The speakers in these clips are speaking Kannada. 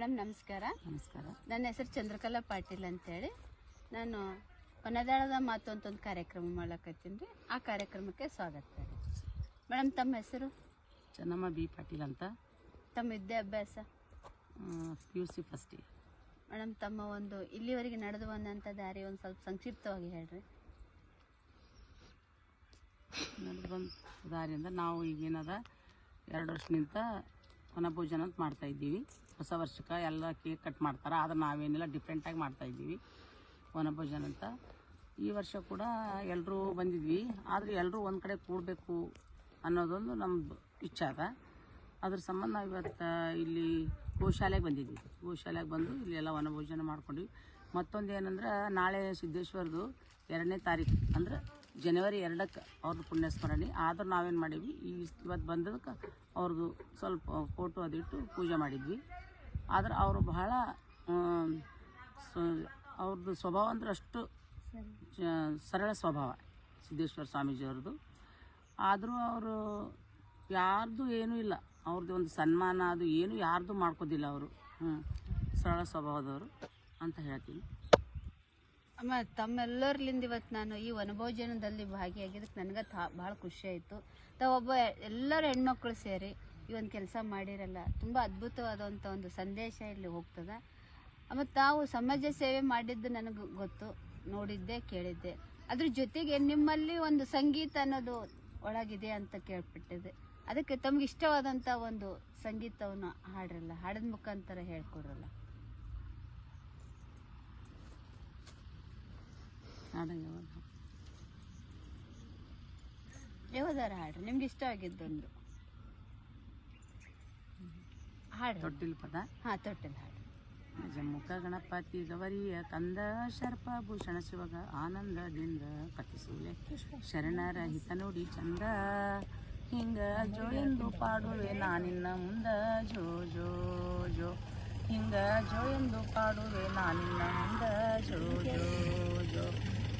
ಮೇಡಮ್ ನಮಸ್ಕಾರ. ನಮಸ್ಕಾರ. ನನ್ನ ಹೆಸರು ಚಂದ್ರಕಲಾ ಪಾಟೀಲ್ ಅಂತೇಳಿ. ನಾನು ಪನದಾಳದ ಮಾತು ಅಂತ ಒಂದು ಕಾರ್ಯಕ್ರಮ ಮಾಡಕತ್ತೀನಿ. ರೀ ಆ ಕಾರ್ಯಕ್ರಮಕ್ಕೆ ಸ್ವಾಗತ ರೀ ಮೇಡಮ್ ತಮ್ಮ ಹೆಸರು? ಚೆನ್ನಮ್ಮ ಬಿ ಪಾಟೀಲ್ ಅಂತ. ತಮ್ಮ ವಿದ್ಯಾಭ್ಯಾಸ? P U C first year. Madam ತಮ್ಮ ಒಂದು ಇಲ್ಲಿವರೆಗೆ ನಡೆದು ಬಂದಂಥ ದಾರಿ ಒಂದು ಸ್ವಲ್ಪ ಸಂಕ್ಷಿಪ್ತವಾಗಿ ಹೇಳ್ರಿ. ನಡೆದು ಬಂದ ದಾರಿಯಿಂದ ನಾವು ಈಗೇನದ ಎರಡು ವರ್ಷದಿಂದ ವನಭೋಜನ ಅಂತ ಮಾಡ್ತಾ ಇದ್ದೀವಿ. ಹೊಸ ವರ್ಷಕ್ಕೆ ಎಲ್ಲ ಕೇಕ್ ಕಟ್ ಮಾಡ್ತಾರೆ. ಆದ್ರೆ ನಾವೇನೆಲ್ಲ ಡಿಫ್ರೆಂಟಾಗಿ ಮಾಡ್ತಾ ಇದ್ದೀವಿ ವನಭೋಜನ ಅಂತ. ಈ ವರ್ಷ ಕೂಡ ಎಲ್ಲರೂ ಬಂದಿದ್ವಿ. ಆದರೆ ಎಲ್ಲರೂ ಒಂದು ಕಡೆ ಕೂಡಬೇಕು ಅನ್ನೋದೊಂದು ನಮ್ಮ ಇಚ್ಛೆ ಅದ. ಅದ್ರ ಸಂಬಂಧ ನಾವು ಇವತ್ತು ಇಲ್ಲಿ ಗೋಶಾಲೆಗೆ ಬಂದಿದ್ವಿ. ಗೋಶಾಲೆಗೆ ಬಂದು ಇಲ್ಲಿ ಎಲ್ಲ ವನಭೋಜನ ಮಾಡ್ಕೊಂಡ್ವಿ. ಮತ್ತೊಂದು ಏನಂದ್ರೆ, ನಾಳೆ ಸಿದ್ದೇಶ್ವರದು ಎರಡನೇ ತಾರೀಕು ಅಂದ್ರೆ ಜನವರಿ ಎರಡಕ್ಕೆ ಅವ್ರದ್ದು ಪುಣ್ಯಸ್ಮರಣೆ. ಆದರೂ ನಾವೇನು ಮಾಡಿದ್ವಿ, ಈ ಇವತ್ತು ಬಂದದಕ್ಕೆ ಅವ್ರದ್ದು ಸ್ವಲ್ಪ ಫೋಟೋ ಅದಿಟ್ಟು ಪೂಜೆ ಮಾಡಿದ್ವಿ. ಆದ್ರೆ ಅವರು ಬಹಳ ಅವ್ರದ್ದು ಸ್ವಭಾವ ಅಂದ್ರೆ ಅಷ್ಟು ಸರಳ ಸ್ವಭಾವ ಸಿದ್ದೇಶ್ವರ ಸ್ವಾಮೀಜಿಯವ್ರದ್ದು ಆದರೂ ಅವರು ಯಾರ್ದು ಏನೂ ಇಲ್ಲ. ಅವ್ರದ್ದು ಒಂದು ಸನ್ಮಾನ ಅದು ಏನು ಯಾರ್ದು ಮಾಡ್ಕೋದಿಲ್ಲ ಅವರು. ಹ್ಞೂ ಸರಳ ಸ್ವಭಾವದವರು ಅಂತ ಹೇಳ್ತೀನಿ. ಅಮ್ಮ, ತಮ್ಮೆಲ್ಲರ್ಲಿಂದ ಇವತ್ತು ನಾನು ಈ ವನಭೋಜನದಲ್ಲಿ ಭಾಗಿಯಾಗಿದ್ದಕ್ಕೆ ನನಗೆ ತಾ ಭಾಳ ಖುಷಿ ಆಯಿತು. ತಾವೊಬ್ಬ ಎಲ್ಲರ ಹೆಣ್ಮಕ್ಳು ಸೇರಿ ಈ ಒಂದು ಕೆಲಸ ಮಾಡಿರಲ್ಲ. ತುಂಬ ಅದ್ಭುತವಾದಂಥ ಒಂದು ಸಂದೇಶ ಇಲ್ಲಿ ಹೋಗ್ತದೆ. ಮತ್ತು ತಾವು ಸಮಾಜ ಸೇವೆ ಮಾಡಿದ್ದು ನನಗೆ ಗೊತ್ತು. ನೋಡಿದ್ದೆ, ಕೇಳಿದ್ದೆ. ಅದ್ರ ಜೊತೆಗೆ ನಿಮ್ಮಲ್ಲಿ ಒಂದು ಸಂಗೀತ ಅನ್ನೋದು ಒಳಗಿದೆ ಅಂತ ಕೇಳ್ಪಟ್ಟಿದೆ ಅದಕ್ಕೆ ತಮ್ಗೆ ಇಷ್ಟವಾದಂಥ ಒಂದು ಸಂಗೀತವನ್ನು ಹಾಡಿರಲ್ಲ. ಹಾಡಿದ ಮುಖಾಂತರ ಹೇಳ್ಕೊಡ್ರಲ್ಲ. ಹಾಡಂಗ ಯಾವ್ದಾರ ಹಾಡ್ರಿ. ನಿಮ್ಗೆ ಇಷ್ಟ ಆಗಿದ್ದೊಂದು. ಹಾಡ್ರಿ ತೊಟ್ಟಿಲ್ ಪದ? ಹಾ ತೊಟ್ಟಿಲ್ ಹಾಡು. ಜಮ್ಮುಖ ಗಣಪತಿ ಗವರಿಯ ಕಂದ ಶರ್ಪ ಭೂಷಣ ಶಿವಗ ಆನಂದದಿಂದ ಕಥಿಸೂಲೆ ಶರಣರ ಹಿತ ನೋಡಿ ಚಂದ ಹಿಂಗ ಜೋ ಎಂದು ಪಾಡುವೆ ನಾನಿನ್ನ ಮುಂದ ಜೋ ಜೋ ಜೋ. ಹಿಂಗ ಜೋ ಎಂದು ಪಾಡುವೆ ನಾನಿನ್ನ ಮುಂದ ಜೋ ಜೋ ಜೋ.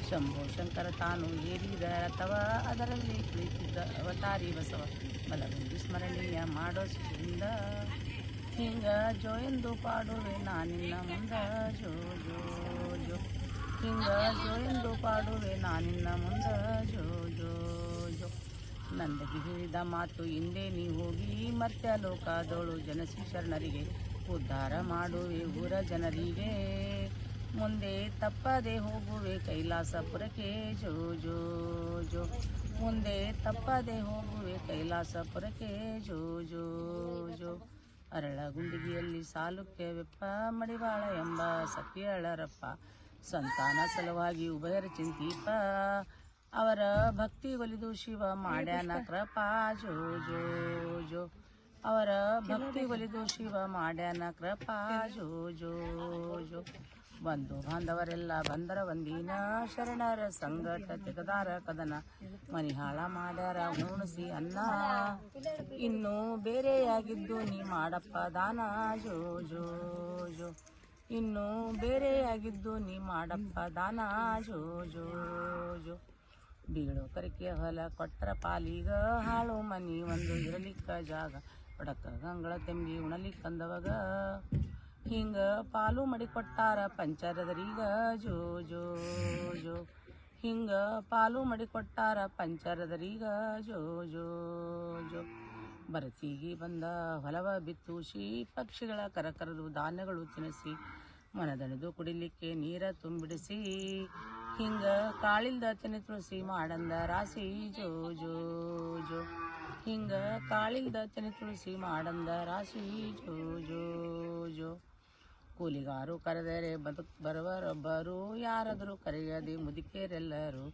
ಶಂಭೋ ಶಂಕರ ತಾನು ಏರಿದ ರಥವ ಅದರಲ್ಲಿ ಕುಳಿತಿದ್ದ ಅವತಾರಿ ಬಸವ. ಬಲವೆಂದು ಸ್ಮರಣೀಯ ಮಾಡೋ ಹಿಂಗ ಜೋ ಎಂದು ಪಾಡುವೆ ನಾನಿನ್ನ ಮುಂದ ಜೋ ಜೋ ಜೋ ಹಿಂಗ ಜೋ ಎಂದು ಪಾಡುವೆ ನಾನಿನ್ನ ಮುಂದ ಜೋ ಜೋ ಜೋ ನಂದಗಿ ಹೇಳಿದ ಮಾತು ಹಿಂದೆ ನೀ ಹೋಗಿ ಮರ್ತ್ಯ ಲೋಕದೋಳು ಜನಸಿ ಶರಣರಿಗೆ ಉದ್ಧಾರ ಮಾಡುವೆ ಊರ ಜನರಿಗೆ ಮುಂದೆ ತಪ್ಪದೆ ಹೋಗುವೆ ಕೈಲಾಸಪುರಕ್ಕೆ ಜೋ ಜೋ ಜೋ ಮುಂದೆ ತಪ್ಪದೆ ಹೋಗುವೆ ಕೈಲಾಸಪುರಕ್ಕೆ ಜೋ ಜೋ ಜೋ ಅರಳ ಗುಂಡಿಗೆಯಲ್ಲಿ ಸಾಲುಕ್ಕೆ ವೆಪ್ಪ ಮಡಿವಾಳ ಎಂಬ ಸತಿಯಳರಪ್ಪ ಸಂತಾನ ಸಲುವಾಗಿ ಉಭಯರ ಚಿಂತೀಪ. ಅವರ ಭಕ್ತಿ ಒಲಿದು ಶಿವ ಮಾಡ್ಯಾನ ಕೃಪಾ. ಜೋ ಜೋ ಜೋ. ಅವರ ಭಕ್ತಿ ಒಲಿದು ಶಿವ ಮಾಡ್ಯಾನ ಕೃಪಾ. ಜೋ ಜೋ ಜೋ. ಬಂಧು ಬಾಂಧವರೆಲ್ಲ ಬಂದರ ಒಂದಿನ ಶರಣರ ಸಂಗಟ ತೆಗದಾರ ಕದನ. ಮನಿಹಾಳ ಮಾಡ್ಯಾರ, ಉಣಿಸಿ ಅನ್ನ. ಇನ್ನು ಬೇರೆಯಾಗಿದ್ದು ನೀ ಮಾಡಪ್ಪ ದಾನ. ಜೋ ಜೋ ಜೋ. ಇನ್ನು ಬೇರೆಯಾಗಿದ್ದು ನೀ ಮಾಡಪ್ಪ ದಾನ. ಜೋ ಜೋ ಜೋ. ಬೀಳು ಕರಿಕೆ ಹೊಲ ಕೊಟ್ಟರ ಪಾಲಿಗ ಹಾಳು. ಮನಿ ಒಂದು ಇರಲಿಕ್ಕ ಜಾಗ. ಬಡಕ ಗಂಗಳ ತೆಂಬಿ ಉಣಲಿಕ್ಕಂದವಾಗ. ಹಿಂಗ ಪಾಲು ಮಡಿಕೊಟ್ಟಾರ ಪಂಚರದರೀಗ ಜೋ ಜೋ ಜೋ. ಹಿಂಗ ಪಾಲು ಮಡಿಕೊಟ್ಟಾರ ಪಂಚರದರೀಗ ಜೋ ಜೋ ಜೋ. ಬರಸಿಗಿ ಬಂದ ಹೊಲವ ಬಿತ್ತುಸಿ ಪಕ್ಷಿಗಳ ಕರಕರದು ಧಾನ್ಯಗಳು ತಿನಿಸಿ, ಮನದಣಿದು ಕುಡಿಲಿಕ್ಕೆ ನೀರ ತುಂಬಿಡಿಸಿ, ಹಿಂಗ ಕಾಳಿಲ್ದ ತೆನೆ ತುಳಸಿ ಮಾಡಂದ ರಾಸಿ ಜೋ ಜೋ ಜೋ. ಹಿಂಗ ಕಾಳಿಲ್ದ ತೆನೆ ತುಳಸಿ ಮಾಡಂದ ರಾಸಿ ಜೋ ಜೋ ಜೋ. ಕೂಲಿಗಾರು ಕರೆದರೆ ಬದುಕ್ ಬರುವರೊಬ್ಬರು ಯಾರಾದರೂ ಕರೆಯದೆ ಮುದುಕಿಯರೆಲ್ಲರೂ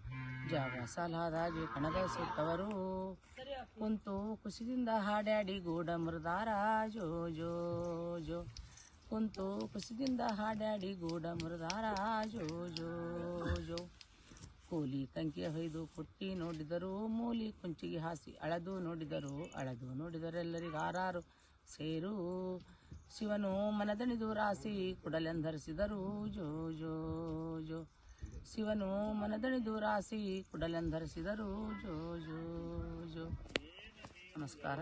ಜಾಗ ಸಾಲಾದಾಗಿ ಕಣದ ಸುತ್ತವರು. ಕುಂತು ಕುಸಿದಿಂದ ಹಾಡ್ಯಾಡಿ ಗೂಡ ಮುರಿದಾರ. ಜೋ ಜೋ ಜೋ. ಕುಂತು ಕುಸಿದಿಂದ ಹಾಡ್ಯಾಡಿ ಗೂಡ ಮುರಿದಾರ. ಜೋ ಜೋ ಜೋ. ಕೂಲಿ ಕಂಕಿ ಹೊಯ್ದು ಪುಟ್ಟಿ ನೋಡಿದರು, ಮೂಲಿ ಕುಂಚಿಗೆ ಹಾಸಿ ಅಳದು ನೋಡಿದರು, ಅಳದು ನೋಡಿದರೆಲ್ಲರಿಗೂ ಆರಾರು ಸೇರು. ಶಿವನು ಮನದಣಿದು ರಾಸಿ ಕುಡಲೆಂಧರಿಸಿದರು ಜೋ ಜೋ ಜೋ. ಶಿವನು ಮನದಣಿದು ರಾಸಿ ಕುಡಲೆಂಧರಿಸಿದರು ಜೋ ಜೋ ಜೋ. ನಮಸ್ಕಾರ.